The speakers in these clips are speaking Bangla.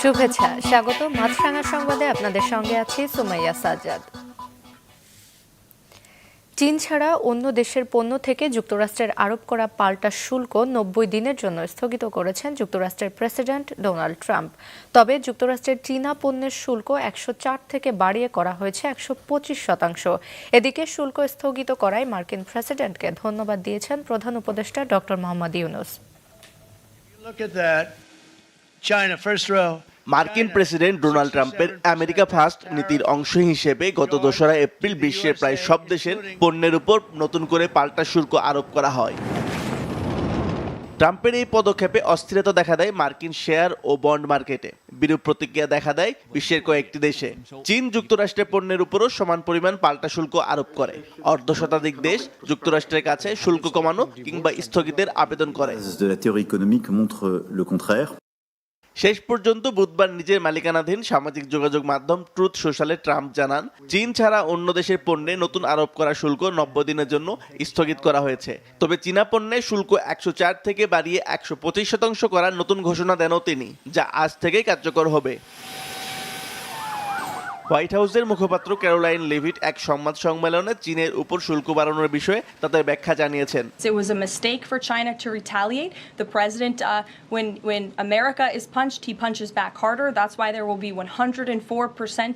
শুভেচ্ছা স্বাগত মাছরাঙা সংবাদে আপনাদের সঙ্গে আছি সুমাইয়া সাজ্জাদ। চীন ছাড়া অন্য দেশের পণ্য থেকে যুক্তরাষ্ট্রের আরোপ করা পাল্টা শুল্ক নব্বই দিনের জন্য স্থগিত করেছেন যুক্তরাষ্ট্রের প্রেসিডেন্ট ডোনাল্ড ট্রাম্প তবে যুক্তরাষ্ট্রের চীনা পণ্যের শুল্ক একশো চার থেকে বাড়িয়ে করা হয়েছে একশো পঁচিশ শতাংশ এদিকে শুল্ক স্থগিত করায় মার্কিন প্রেসিডেন্টকে ধন্যবাদ দিয়েছেন প্রধান উপদেষ্টা doctor Mohammad Yunus. China, first row. মার্কিন প্রেসিডেন্ট ডোনাল্ড ট্রাম্পের আমেরিকা ফার্স্ট নীতির অংশ হিসেবে গত দোসরা এপ্রিল বিশ্বের প্রায় সব দেশের পণ্যের উপর নতুন করে পাল্টা শুল্ক আরোপ করা হয়। ট্রাম্পের এই পদক্ষেপে অস্থিরতা দেখা দেয় মার্কিন শেয়ার ও বন্ড মার্কেটে। বিরূপ প্রতিক্রিয়া দেখা দেয় বিশ্বের কয়েকটি দেশে। চীন যুক্তরাষ্ট্রের পণ্যের উপরও সমান পরিমাণ পাল্টা শুল্ক আরোপ করে। অর্ধ শতাধিক দেশ যুক্তরাষ্ট্রের কাছে শুল্ক কমানো কিংবা স্থগিতের আবেদন করে। শেষ পর্যন্ত বুধবার নিজের মালিকানাধীন সামাজিক যোগাযোগ মাধ্যম ট্রুথ সোশ্যালে ট্রাম্প জানান, চীন ছাড়া অন্য দেশের পণ্যে নতুন আরোপ করা শুল্ক নব্বই দিনের জন্য স্থগিত করা হয়েছে। তবে চীনা পণ্যে শুল্ক একশো চার থেকে বাড়িয়ে একশো পঁচিশ শতাংশ করার নতুন ঘোষণা দেনও তিনি, যা আজ থেকেই কার্যকর হবে। হোয়াইট হাউসের মুখপাত্র ক্যারোলাইন লেভিট এক সংবাদ সম্মেলনে চীনের উপর শুল্ক বাড়ানোর বিষয়ে তাদের ব্যাখ্যা জানিয়েছেন It was a mistake for China to retaliate. The president, uh, when when America is punched, he punches back harder. That's why there will be 104%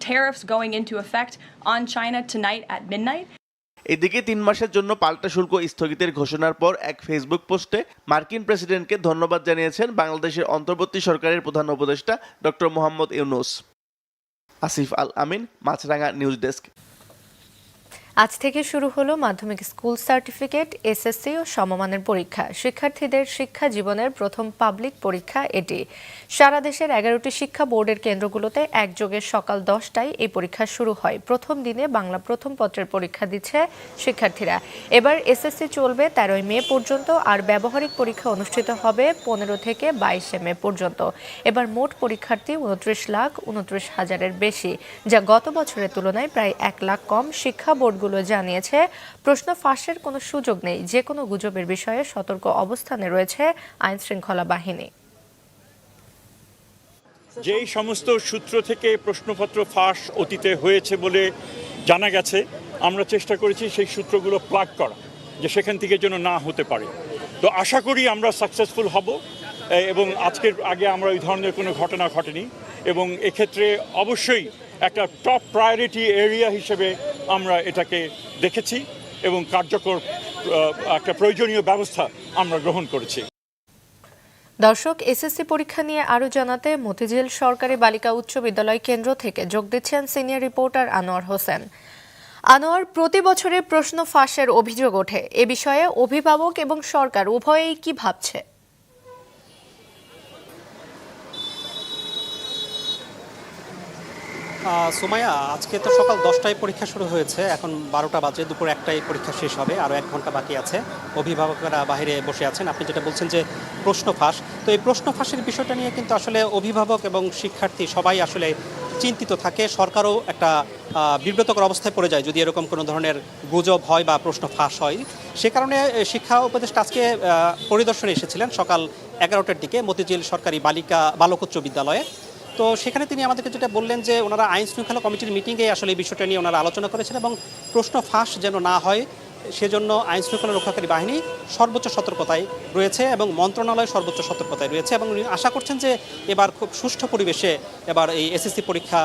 tariffs going into effect on China tonight at midnight. এদিকে তিন মাসের জন্য পাল্টা শুল্ক স্থগিতের ঘোষণার পর এক ফেসবুক পোস্টে মার্কিন প্রেসিডেন্টকে ধন্যবাদ জানিয়েছেন বাংলাদেশের অন্তর্বর্তী সরকারের প্রধান উপদেষ্টা doctor Mohammad Yunus Asif Al Amin Maasranga news desk আজ থেকে শুরু হলো মাধ্যমিক স্কুল সার্টিফিকেট, এসএসসি ও সমমানের পরীক্ষা। শিক্ষার্থীদের শিক্ষা জীবনের প্রথম পাবলিক পরীক্ষা এটি। সারা দেশের এগারোটি শিক্ষা বোর্ডের কেন্দ্রগুলোতে একযোগে সকাল দশটায় এই পরীক্ষা শুরু হয়। প্রথম দিনে বাংলা প্রথম পত্রের পরীক্ষা দিচ্ছে শিক্ষার্থীরা। এবার এসএসসি চলবে তেরোই মে পর্যন্ত আর ব্যবহারিক পরীক্ষা অনুষ্ঠিত হবে পনেরো থেকে বাইশে মে পর্যন্ত। এবার মোট পরীক্ষার্থী উনত্রিশ লাখ উনত্রিশ হাজারের বেশি, যা গত বছরের তুলনায় প্রায় এক লাখ কম শিক্ষা বোর্ডগুলো জানিয়েছে, প্রশ্ন ফাঁসের কোনো সুযোগ নেই, যে কোনো গুজবের বিষয়ে সতর্ক অবস্থানে রয়েছে আইন শৃঙ্খলা বাহিনী। যেই সমস্ত সূত্র থেকে প্রশ্নপত্র ফাঁস অতীতে হয়েছে বলে জানা গেছে, আমরা চেষ্টা করেছি সেই সূত্রগুলো প্লাগ করা, যে সেখান থেকে যেন না হতে পারে। তো আশা করি আমরা সাকসেসফুল হব এবং আজকের আগে আমরা ওই ধরনের কোনো ঘটনা ঘটেনি, এবং এক্ষেত্রে অবশ্যই একটা টপ প্রায়োরিটি এরিয়া হিসেবে আমরা এটাকে দেখেছি এবং কার্যকর একটা প্রয়োজনীয় ব্যবস্থা আমরা গ্রহণ করেছি। দর্শক, এসএসসি পরীক্ষা নিয়ে আরও জানাতে মতিঝিল সরকারি বালিকা উচ্চ বিদ্যালয় কেন্দ্র থেকে যোগ দিচ্ছেন সিনিয়র রিপোর্টার আনোয়ার হোসেন। আনোয়ার, প্রতি বছরে প্রশ্ন ফাঁসের অভিযোগ ওঠে। এ বিষয়ে অভিভাবক এবং সরকার উভয়েই কি ভাবছে? আহ, সুমাইয়া আজকে তো সকাল দশটায় পরীক্ষা শুরু হয়েছে। এখন বারোটা বাজে দুপুর একটায় পরীক্ষা শেষ হবে আরও এক ঘণ্টা বাকি আছে। অভিভাবকরা বাইরে বসে আছেন। আপনি যেটা বলছেন যে প্রশ্ন ফাঁস তো এই প্রশ্ন ফাঁসের বিষয়টা নিয়ে কিন্তু আসলে অভিভাবক এবং শিক্ষার্থী সবাই আসলে চিন্তিত থাকে। সরকারও একটা বিব্রতকর অবস্থায় পড়ে যায় যদি এরকম কোনো ধরনের গুজব হয় বা প্রশ্ন ফাঁস হয়। সে কারণে শিক্ষা উপদেষ্টা আজকে পরিদর্শনে এসেছিলেন সকাল এগারোটার দিকে মতিঝিল সরকারি বালিকা বালক উচ্চ বিদ্যালয়ে। তো সেখানে তিনি আমাদেরকে যেটা বললেন যে ওনারা আইন শৃঙ্খলা কমিটির মিটিংয়ে আসলে এই বিষয়টা নিয়ে ওনারা আলোচনা করেছেন এবং প্রশ্ন ফাঁস যেন না হয়, সেজন্য আইন শৃঙ্খলা রক্ষাকারী বাহিনী সর্বোচ্চ সতর্কতায় রয়েছে এবং মন্ত্রণালয় সর্বোচ্চ সতর্কতায় রয়েছে এবং আশা করছেন যে এবার খুব সুষ্ঠু পরিবেশে এবার এই এসএসসি পরীক্ষা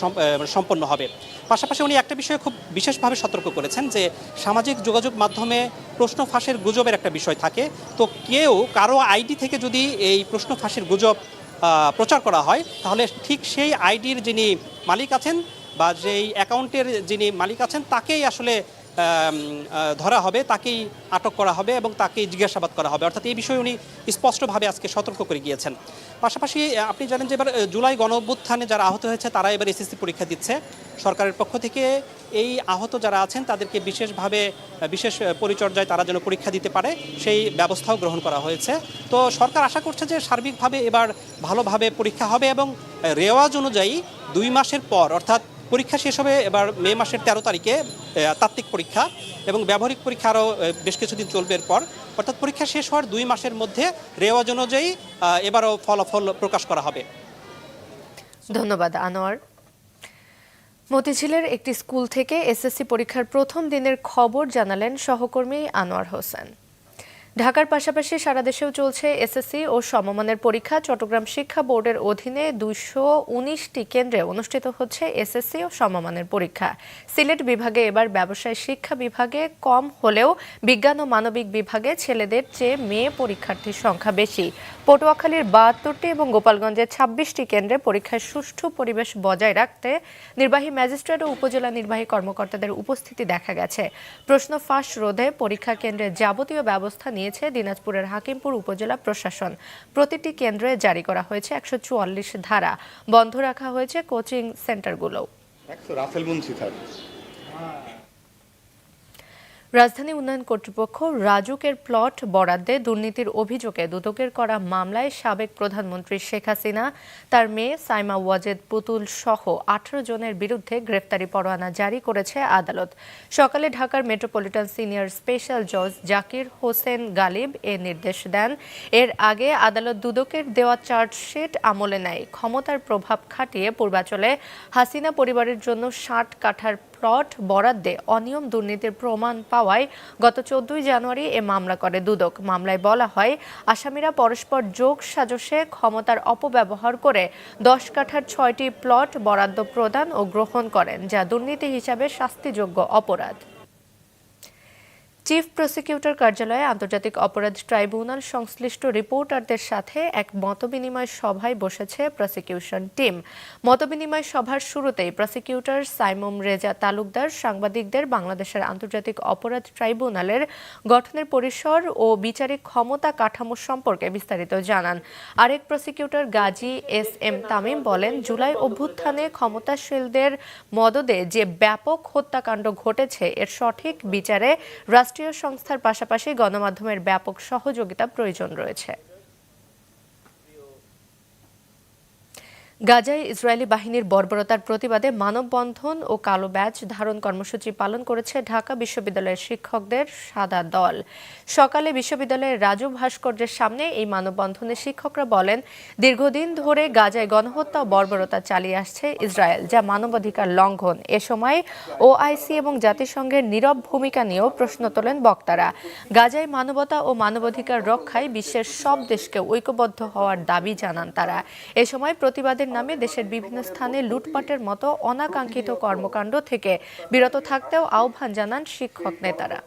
সম- সম্পন্ন হবে। পাশাপাশি উনি একটা বিষয়ে খুব বিশেষভাবে সতর্ক করেছেন যে সামাজিক যোগাযোগ মাধ্যমে প্রশ্ন ফাঁসের গুজবের একটা বিষয় থাকে। তো কেউ, কারও আইডি থেকে যদি এই প্রশ্ন ফাঁসের গুজব প্রচার করা হয়, তাহলে ঠিক সেই আইডির যিনি মালিক আছেন বা যেই অ্যাকাউন্টের যিনি মালিক আছেন, তাকেই আসলে ধরা হবে, তাকেই আটক করা হবে এবং তাকেই জিজ্ঞাসাবাদ করা হবে। অর্থাৎ এই বিষয়ে উনি স্পষ্টভাবে আজকে সতর্ক করে গিয়েছেন। পাশাপাশি আপনি জানেন যে এবার জুলাই গণ অভ্যুত্থানে যারা আহত হয়েছে, তারা এবার এসএসসি পরীক্ষা দিচ্ছে। সরকারের পক্ষ থেকে এই আহত যারা আছেন, তাদেরকে বিশেষভাবে বিশেষ পরিচর্যায় তারা যেন পরীক্ষা দিতে পারে, সেই ব্যবস্থাও গ্রহণ করা হয়েছে। তো সরকার আশা করছে যে সার্বিকভাবে এবার ভালোভাবে পরীক্ষা হবে এবং রেওয়াজ অনুযায়ী দুই মাসের পর, অর্থাৎ পরীক্ষা শেষ হবে এবার মে মাসের তেরো তারিখে তাত্ত্বিক পরীক্ষা এবং ব্যবহারিক পরীক্ষা আরও বেশ কিছুদিন চলবে এরপর। অর্থাৎ পরীক্ষা শেষ হওয়ার দুই মাসের মধ্যে রেওয়াজ অনুযায়ী এবারও ফলাফল প্রকাশ করা হবে। ধন্যবাদ, আনোয়ার। মতিঝিলের একটি স্কুল থেকে এসএসসি পরীক্ষার প্রথম দিনের খবর জানালেন সহকর্মী আনোয়ার হোসেন। ঢাকার পাশাপাশি সারা দেশেও চলছে এসএসসি ও সমমানের পরীক্ষা। চট্টগ্রাম শিক্ষা বোর্ডের অধীনে দুইশো উনিশটি কেন্দ্রে অনুষ্ঠিত হচ্ছে এসএসসি ও সমমানের পরীক্ষা। সিলেট বিভাগে এবার ব্যবসায় শিক্ষা বিভাগে কম হলেও বিজ্ঞান ও মানবিক বিভাগে ছেলেদের চেয়ে মেয়ে পরীক্ষার্থীর সংখ্যা বেশি। পটুয়াখালীর বাহাত্তরটি এবং গোপালগঞ্জের ছাব্বিশটি কেন্দ্রে পরীক্ষায় সুষ্ঠু পরিবেশ বজায় রাখতে নির্বাহী ম্যাজিস্ট্রেট ও উপজেলা নির্বাহী কর্মকর্তাদের উপস্থিতি দেখা গেছে। প্রশ্ন ফাঁস রোধে পরীক্ষা কেন্দ্রে যাবতীয় ব্যবস্থা নিয়েছে দিনাজপুরের হাকিমপুর উপজেলা প্রশাসন। প্রতিটি কেন্দ্রে জারি করা হয়েছে একশো চুয়াল্লিশ ধারা। বন্ধ রাখা হয়েছে কোচিং সেন্টারগুলো মুন্সি রাজধানী উন্নয়ন কর্তৃপক্ষ রাজুকের প্লট বরাদ্দে দুর্নীতির অভিযোগে দুদকের করা মামলায় সাবেক প্রধানমন্ত্রী শেখ হাসিনা, তার মেয়ে সাইমা ওয়াজেদ পুতুল সহ আঠারো জনের বিরুদ্ধে গ্রেফতারি পরোয়ানা জারি করেছে আদালত। সকালে ঢাকার মেট্রোপলিটন সিনিয়র স্পেশাল জজ জাকির হোসেন গালিব এ নির্দেশ দেন। এর আগে আদালত দুদকের দেওয়া চার্জশিট আমলে নেয়। ক্ষমতার প্রভাব খাটিয়ে পূর্বাচলে হাসিনা পরিবারের জন্য ষাট কাঠার প্লট বরাদ্দে অনিয়ম দুর্নীতির প্রমাণ পাওয়ায় গত চোদ্দই জানুয়ারি এ মামলা করে দুদক। মামলায় বলা হয়, আসামিরা পরস্পর যোগ সাজসে ক্ষমতার অপব্যবহার করে দশ কাঠার ছয়টি প্লট বরাদ্দ প্রদান ও গ্রহণ করেন, যা দুর্নীতি হিসাবে শাস্তিযোগ্য অপরাধ। চিফ প্রসিকিউটর কার্যালয়ে আন্তর্জাতিক অপরাধ ট্রাইব্যুনাল সংশ্লিষ্ট রিপোর্টারদের সাথে এক মতবিনিময় সভায় বসেছে প্রসিকিউশন টিম মতবিনিময় সভার শুরুতেই প্রসিকিউটর সাইমুম রেজা তালুকদার, সাংবাদিকদের বাংলাদেশের আন্তর্জাতিক অপরাধ ট্রাইব্যুনালের গঠনের পরিসর ও বিচারিক ক্ষমতা কাঠামো সম্পর্কে বিস্তারিত জানান। আরেক prosecutor Gazi S M Tamim বলেন, জুলাই অভ্যুত্থানে ক্ষমতাশীলদের মদদে যে ব্যাপক হত্যাকাণ্ড ঘটেছে, এর সঠিক বিচারে রাষ্ট্রীয় সংস্থার পাশাপাশি গণমাধ্যমের ব্যাপক সহযোগিতা প্রয়োজন রয়েছে। গাজায় ইসরায়েলি বাহিনীর বর্বরতার প্রতিবাদে মানববন্ধন ও কালো ব্যাজ ধারণ কর্মসূচি পালন করেছে ঢাকা বিশ্ববিদ্যালয়ের শিক্ষকদের সাদা দল। সকালে বিশ্ববিদ্যালয়ের রাজু ভাস্কর্যের সামনে এই মানববন্ধনে শিক্ষকরা বলেন, দীর্ঘদিন ধরে গাজায় গণহত্যা ও বর্বরতা চালিয়ে আসছে ইসরায়েল, যা মানবাধিকার লঙ্ঘন। এ সময় ওআইসি এবং জাতিসংঘের নীরব ভূমিকা নিয়েও প্রশ্ন তোলেন বক্তারা। গাজায় মানবতা ও মানবাধিকার রক্ষায় বিশ্বের সব দেশকে ঐক্যবদ্ধ হওয়ার দাবি জানান তারা। এ সময় প্রতিবাদের নামে দেশের বিভিন্ন স্থানে লুটপাটের মতো অনাকাঙ্ক্ষিত কর্মকাণ্ড থেকে বিরত থাকতেও আহ্বান জানান শিক্ষক নেতারা।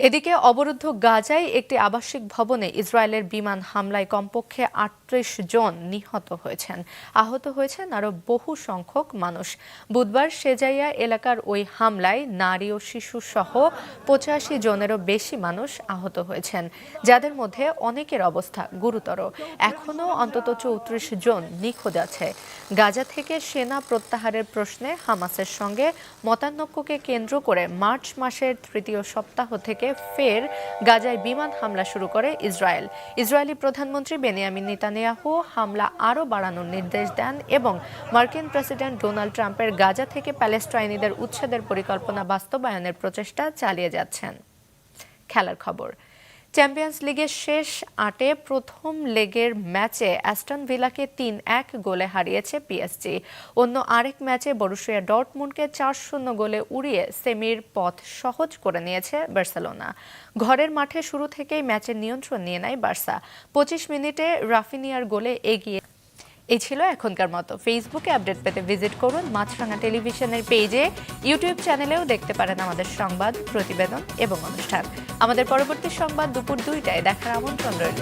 এদিকে অবরুদ্ধ গাজায় একটি আবাসিক ভবনে ইসরায়েলের বিমান হামলায় কমপক্ষে আটত্রিশ জন নিহত হয়েছেন। আহত হয়েছেন আরও বহু সংখ্যক মানুষ। বুধবার সেজাইয়া এলাকার ওই হামলায় নারী ও শিশু সহ পঁচাশি জনেরও বেশি মানুষ আহত হয়েছেন, যাদের মধ্যে অনেকের অবস্থা গুরুতর। এখনও অন্তত চৌত্রিশ জন নিখোঁজ আছে। গাজা থেকে সেনা প্রত্যাহারের প্রশ্নে হামাসের সঙ্গে মতানৈক্যকে কেন্দ্র করে মার্চ মাসের তৃতীয় সপ্তাহ থেকে ফের গাজায় বিমান হামলা শুরু করে ইসরায়েল। ইসরায়েলি প্রধানমন্ত্রী বেনিয়ামিন নেতানিয়াহু হামলা আরও বাড়ানোর নির্দেশ দেন এবং মার্কিন প্রেসিডেন্ট ডোনাল্ড ট্রাম্পের গাজা থেকে প্যালেস্টাইনিদের উচ্ছেদের পরিকল্পনা বাস্তবায়নের প্রচেষ্টা চালিয়ে যাচ্ছেন। খেলার খবর। চ্যাম্পিয়ন্স লিগের শেষ আটে প্রথম লেগের ম্যাচে অ্যাস্টন ভিলাকে তিন এক গোলে হারিয়েছে পিএসজি। অন্য আরেক ম্যাচে বরুশিয়া ডটমুন্ডকে চার শূন্য গোলে উড়িয়ে সেমির পথ সহজ করে নিয়েছে বার্সেলোনা। ঘরের মাঠে শুরু থেকেই ম্যাচের নিয়ন্ত্রণ নিয়ে নেয় বার্সা। পঁচিশ মিনিটে রাফিনিয়ার গোলে এগিয়ে এই ছিল এখনকার মতো। ফেসবুকে আপডেট পেতে ভিজিট করুন মাছরাঙা টেলিভিশনের পেজে ইউটিউব চ্যানেলেও দেখতে পারেন আমাদের সংবাদ, প্রতিবেদন এবং অনুষ্ঠান। আমাদের পরবর্তী সংবাদ দুপুর দুইটায়। দেখার আমন্ত্রণ রইল।